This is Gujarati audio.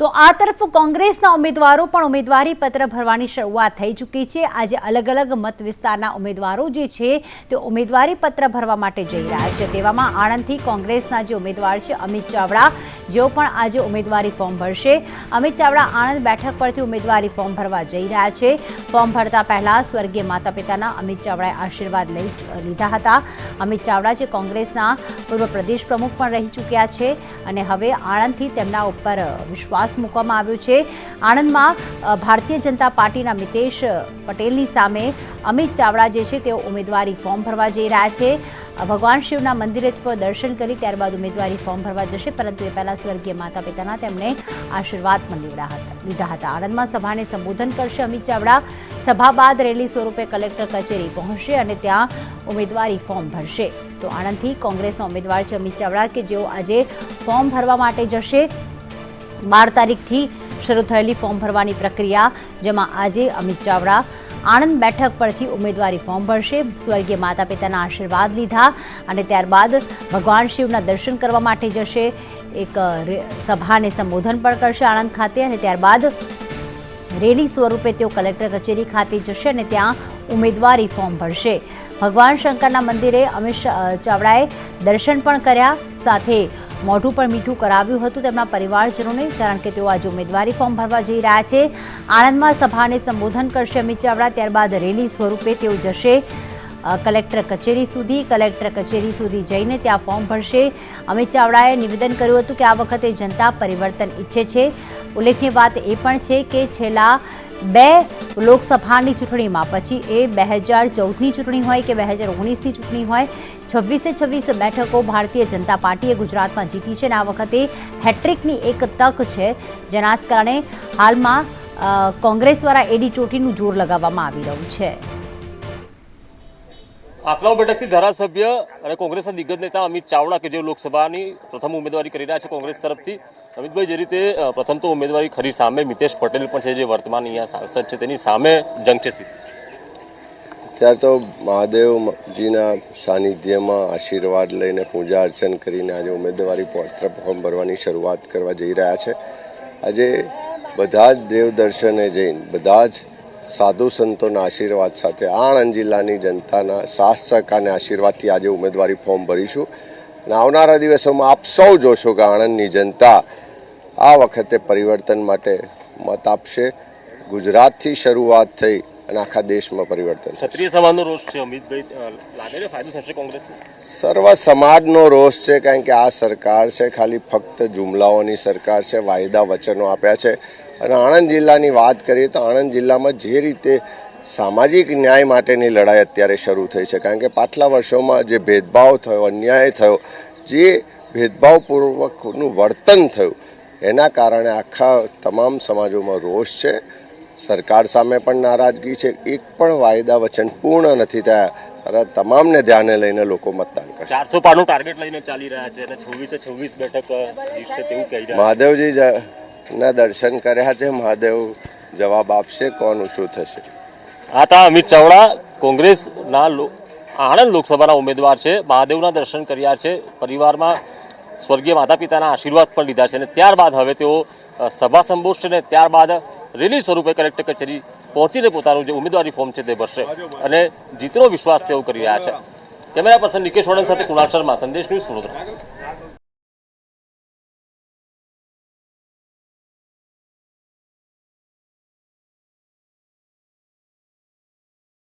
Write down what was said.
તો આ તરફ કોંગ્રેસના ઉમેદવારો પણ ઉમેદવારી પત્ર ભરવાની શરૂઆત થઈ ચૂકી છે. આજે અલગ અલગ મત વિસ્તારના ઉમેદવારો જે છે, તે ઉમેદવારી પત્ર ભરવા માટે જઈ રહ્યા છે. તેવામાં આણંદથી કોંગ્રેસના જે ઉમેદવાર છે, અમિત ચાવડા જેઓ પણ આજે ઉમેદવારી ફોર્મ ભરશે, અમિત ચાવડા આણંદ બેઠક પરથી ઉમેદવારી ફોર્મ ભરવા જઈ રહ્યા છે. ફોર્મ ભરતા પહેલા સ્વર્ગીય માતા પિતાના અમિત ચાવડાએ આશીર્વાદ લઈ લીધા હતા. અમિત ચાવડા જે કોંગ્રેસના પૂર્વ પ્રદેશ પ્રમુખ પણ રહી ચૂક્યા છે અને હવે આણંદથી તેમના ઉપર વિશ્વાસ મૂકવામાં આવ્યો છે. આણંદમાં ભારતીય જનતા પાર્ટીના મિતેશ પટેલની સામે અમિત ચાવડા જે છે તેઓ ઉમેદવારી ફોર્મ ભરવા જઈ રહ્યા છે. ભગવાન શિવના મંદિરે દર્શન કરી ત્યારબાદ ઉમેદવારી ફોર્મ ભરવા જશે, પરંતુ એ પહેલા સ્વર્ગીય માતા પિતાના તેમને આશીર્વાદ પણ લીધા હતા. લીધા હતા. આણંદમાં સભાને સંબોધન કરશે અમિત ચાવડા. સભા બાદ રેલી સ્વરૂપે કલેક્ટર કચેરી પહોંચશે અને ત્યાં ઉમેદવારી ફોર્મ ભરશે. તો આણંદથી કોંગ્રેસના ઉમેદવાર છે અમિત ચાવડા કે જેઓ આજે ફોર્મ ભરવા માટે જશે. બાર તારીખથી શરૂ થયેલી ફોર્મ ભરવાની પ્રક્રિયા, જેમાં આજે અમિત ચાવડા આણંદ બેઠક પરથી ઉમેદવારી ફોર્મ ભરશે. સ્વર્ગીય માતા પિતાના આશીર્વાદ લીધા અને ત્યારબાદ ભગવાન શિવના દર્શન કરવા માટે જશે. એક સભાને સંબોધન પણ કરશે આણંદ ખાતે અને ત્યારબાદ રેલી સ્વરૂપે તેઓ કલેક્ટર કચેરી ખાતે જશે અને ત્યાં ઉમેદવારી ફોર્મ ભરશે. ભગવાન શંકરના મંદિરે અમિત ચાવડાએ દર્શન પણ કર્યા. સાથે મોઢું પણ મીઠું કરાવ્યું હતું તેમના પરિવારજનોને, કારણ કે તેઓ આજે ઉમેદવારી ફોર્મ ભરવા જઈ રહ્યા છે. આણંદમાં સભાને સંબોધન કરશે અમિત ચાવડા, ત્યારબાદ રેલી સ્વરૂપે તેઓ જશે. કલેક્ટર કચેરી સુધી, કલેક્ટર કચેરી સુધી જઈને ત્યાં ફોર્મ ભરશે. અમિત ચાવડાએ નિવેદન કર્યું હતું કે આ વખતે જનતા પરિવર્તન ઈચ્છે છે. ઉલ્લેખનીય વાત એ પણ છે કે છેલ્લા બે લોકસભાની ચૂંટણીમાં. પછી એ બે હજાર ચૌદની ચૂંટણી હોય કે બે હજાર ઓગણીસની ચૂંટણી હોય, છવ્વીસે છવ્વીસ બેઠકો ભારતીય જનતા પાર્ટીએ ગુજરાતમાં જીતી છે અને આ વખતે હેટ્રિકની એક તક છે, જેના કારણે હાલમાં કોંગ્રેસ દ્વારા એડી ચોટીનું જોર લગાવવામાં આવી રહ્યું છે. આકલાવ બેઠકથી ધારાસભ્ય અને કોંગ્રેસના દિગ્ગજ નેતા અમિત ચાવડા કે જે લોકસભાની પ્રથમ ઉમેદવારી કરી રહ્યા છે કોંગ્રેસ તરફથી. અમિતભાઈ, જે રીતે પ્રથમ તો ઉમેદવારી ખરી સામે મિતેશ પટેલ પણ છે, જે વર્તમાન અહીંયા સાંસદ છે, તેની સામે જંગ છે ત્યારે તો મહાદેવજીના સાનિધ્યમાં આશીર્વાદ લઈને પૂજા અર્ચન કરીને આજે ઉમેદવારી પત્ર ફોર્મ ભરવાની શરૂઆત કરવા જઈ રહ્યા છે. આજે બધા જ દેવ દર્શને જઈને, બધા જ સાધુ સંતોના આશીર્વાદ સાથે આણંદ જિલ્લાની જનતાના સાથ સહકારના આશીર્વાદથી આજે ઉમેદવારી ફોર્મ ભરીશું. અને આવનારા દિવસોમાં આપ સૌ જોશો કે આણંદની જનતા આ વખતે પરિવર્તન માટે મત આપશે. ગુજરાતથી શરૂઆત થઈ અને આખા દેશમાં પરિવર્તન ક્ષત્રિય સમાજનો રોષ છે અમિતભાઈ લાગે છે ફાયદો થશે કોંગ્રેસને? સર્વ સમાજનો રોષ છે કારણ કે આ સરકાર છે ખાલી ફક્ત જુમલાઓની સરકાર છે વાયદા વચનો આપ્યા છે. અને આણંદ જિલ્લાની વાત કરીએ તો આણંદ જિલ્લામાં જે રીતે સામાજિક ન્યાય માટેની લડાઈ અત્યારે શરૂ થઈ છે કારણ કે પાછલા વર્ષોમાં જે ભેદભાવ થયો અન્યાય થયો જે ભેદભાવપૂર્વકનું વર્તન થયું એના કારણે આખા તમામ સમાજોમાં રોષ છે. સરકાર સામે પણ નારાજગી છે. એક પણ વાયદા વચન પૂર્ણ નથી થયા. તમામને ધ્યાને લઈને લોકો મતદાન કરશે. ચારસો પાનું ટાર્ગેટ લઈને ચાલી રહ્યા છે અને છવ્વીસે છવ્વીસ બેઠક જીતશે તેવું કહી રહ્યા મહાદેવજી ના દર્શન કર્યા છે, મહાદેવ જવાબ આપશે કોનું, શું થશે? આ તા અમિત ચાવડા, કોંગ્રેસના આણંદ લોકસભાના ઉમેદવાર છે. મહાદેવના દર્શન કર્યા છે. પરિવારમાં સ્વર્ગીય માતા પિતાના આશીર્વાદ પણ લીધા છે અને ત્યારબાદ હવે તેઓ સભા સંબોધશે અને ત્યારબાદ રેલી સ્વરૂપે કલેક્ટર કચેરી પહોંચીને પોતાનું જે ઉમેદવારી ફોર્મ છે તે ભરશે અને જીતનો વિશ્વાસ તેઓ કરી રહ્યા છે. કેમેરા પર્સન નિકેશ વડન સાથે કુણાલ શર્મા, સંદેશ ન્યૂઝ સુરત.